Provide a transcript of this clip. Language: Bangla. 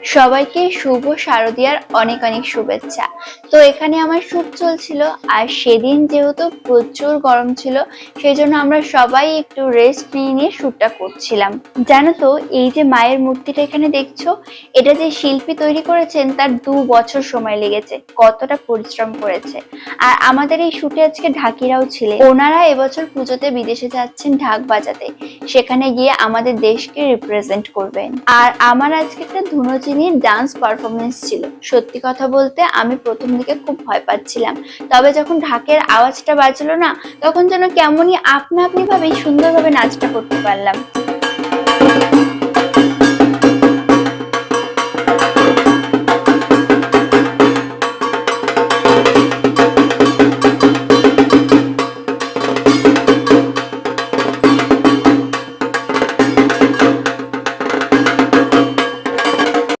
সবাইকে শুভ শারদিয়ার অনেক অনেক শুভেচ্ছা। তো এখানে আমার শুট চলছিল, আর সেদিন যেহেতু প্রচুর গরম ছিল সেই জন্য আমরা সবাই একটু রেস্ট নিয়ে নিয়ে শ্যুটটা করছিলাম। জানো তো, এই যে মায়ের মূর্তিটা এখানে দেখছ, এটা যে শিল্পী তৈরি করেছেন, তার দু বছর সময় লেগেছে, কতটা পরিশ্রম করেছে। আর আমাদের এই শুটে আজকে ঢাকিরাও ছিলেন। ওনারা এবছর পুজোতে বিদেশে যাচ্ছেন ঢাক বাজাতে। সেখানে গিয়ে আমাদের দেশকে রিপ্রেজেন্ট করবেন। আর আমার আজকে একটা রোজিনীর ডান্স পারফরমেন্স ছিল। সত্যি কথা বলতে আমি প্রথম দিকে খুব ভয় পাচ্ছিলাম। তবে যখন ঢাকের আওয়াজটা বাজল না, তখন যেন কেমনই আপনা আপনিভাবেই সুন্দরভাবে নাচটা করতে পারলাম।